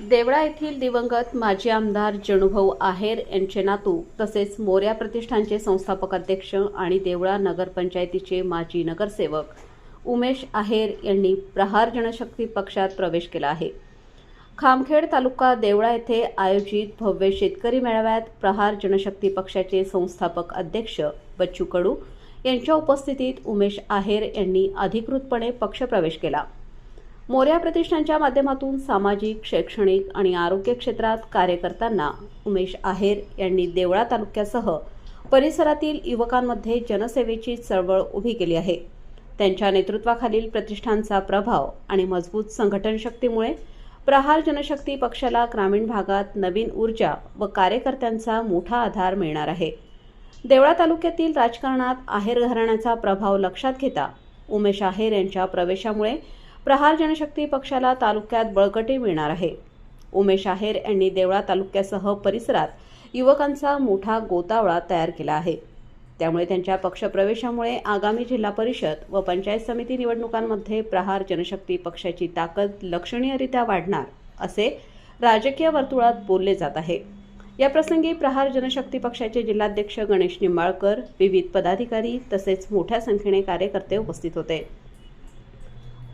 देवळा येथील दिवंगत माजी आमदार जणूभाऊ आहेर यांचे नातू तसेच मोर्या प्रतिष्ठानचे संस्थापक अध्यक्ष आणि देवळा नगरपंचायतीचे माजी नगरसेवक उमेश आहेर यांनी प्रहार जनशक्ती पक्षात प्रवेश केला आहे. खामखेड तालुका देवळा येथे आयोजित भव्य शेतकरी मेळाव्यात प्रहार जनशक्ती पक्षाचे संस्थापक अध्यक्ष बच्चू कडू यांच्या उपस्थितीत उमेश आहेर यांनी अधिकृतपणे पक्षप्रवेश केला. मोर्या प्रतिष्ठानच्या माध्यमातून सामाजिक शैक्षणिक आणि आरोग्य क्षेत्रात कार्य करताना उमेश आहेर यांनी देवळा तालुक्यासह परिसरातील युवकांमध्ये जनसेवेची चळवळ उभी केली आहे. त्यांच्या नेतृत्वाखालील प्रतिष्ठानचा प्रभाव आणि मजबूत संघटन शक्तीमुळे प्रहार जनशक्ती पक्षाला ग्रामीण भागात नवीन ऊर्जा व कार्यकर्त्यांचा मोठा आधार मिळणार आहे. देवळा तालुक्यातील राजकारणात आहेर घराण्याचा प्रभाव लक्षात घेता उमेश आहेर यांच्या प्रवेशामुळे प्रहार जनशक्ती पक्षाला तालुक्यात बळकटी मिळणार आहे. उमेश आहेर यांनी देवळा तालुक्यासह परिसरात युवकांचा मोठा गोतावळा तयार केला आहे. त्यामुळे त्यांच्या पक्षप्रवेशामुळे आगामी जिल्हा परिषद व पंचायत समिती निवडणुकांमध्ये प्रहार जनशक्ती पक्षाची ताकद लक्षणीयरित्या वाढणार असे राजकीय वर्तुळात बोलले जात आहे. या प्रसंगी प्रहार जनशक्ती पक्षाचे जिल्हाध्यक्ष गणेश निंबाळकर विविध पदाधिकारी तसेच मोठ्या संख्येने कार्यकर्ते उपस्थित होते.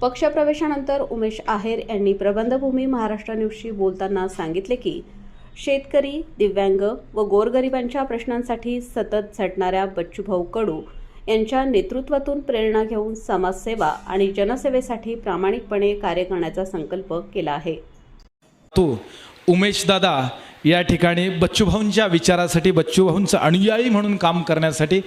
पक्षप्रवेशानंतर उमेश आहेर यांनी प्रबंधभूमी महाराष्ट्र न्यूजशी बोलताना सांगितले की शेतकरी दिव्यांग व गोरगरिबांच्या प्रश्नांसाठी सतत झटणाऱ्या बच्चूभाऊ कडू यांच्या नेतृत्वातून प्रेरणा घेऊन समाजसेवा आणि जनसेवेसाठी प्रामाणिकपणे कार्य करण्याचा संकल्प केला आहे. तू उमेश दादा या ठिकाणी बच्चूभाऊंच्या विचारासाठी बच्चूभाऊंचं अनुयायी म्हणून काम करण्यासाठी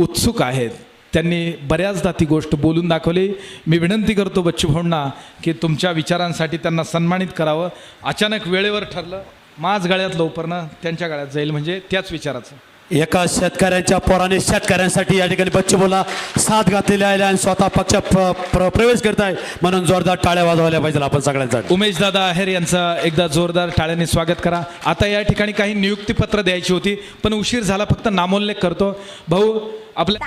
उत्सुक आहेत. त्यांनी बऱ्याचदा ती गोष्ट बोलून दाखवली. मी विनंती करतो बच्चूभाऊंना की तुमच्या विचारांसाठी त्यांना सन्मानित करावं. अचानक वेळेवर ठरलं माझ गळ्यात लवकरनं त्यांच्या गळ्यात जाईल म्हणजे त्याच विचाराचं. एका शेतकऱ्यांच्या पोराने शेतकऱ्यांसाठी या ठिकाणी बच्चू बोला साथ घातलेली आहे आणि स्वतः पक्ष प्र- प्र- प्रवेश करत आहे म्हणून जोरदार टाळ्या वाजवल्या पाहिजे आपण सगळ्यांसाठी उमेश दादा आहेर यांचं एकदा जोरदार टाळ्याने स्वागत करा. आता या ठिकाणी काही नियुक्तीपत्र द्यायची होती पण उशीर झाला फक्त नामोल्लेख करतो. भाऊ आपल्या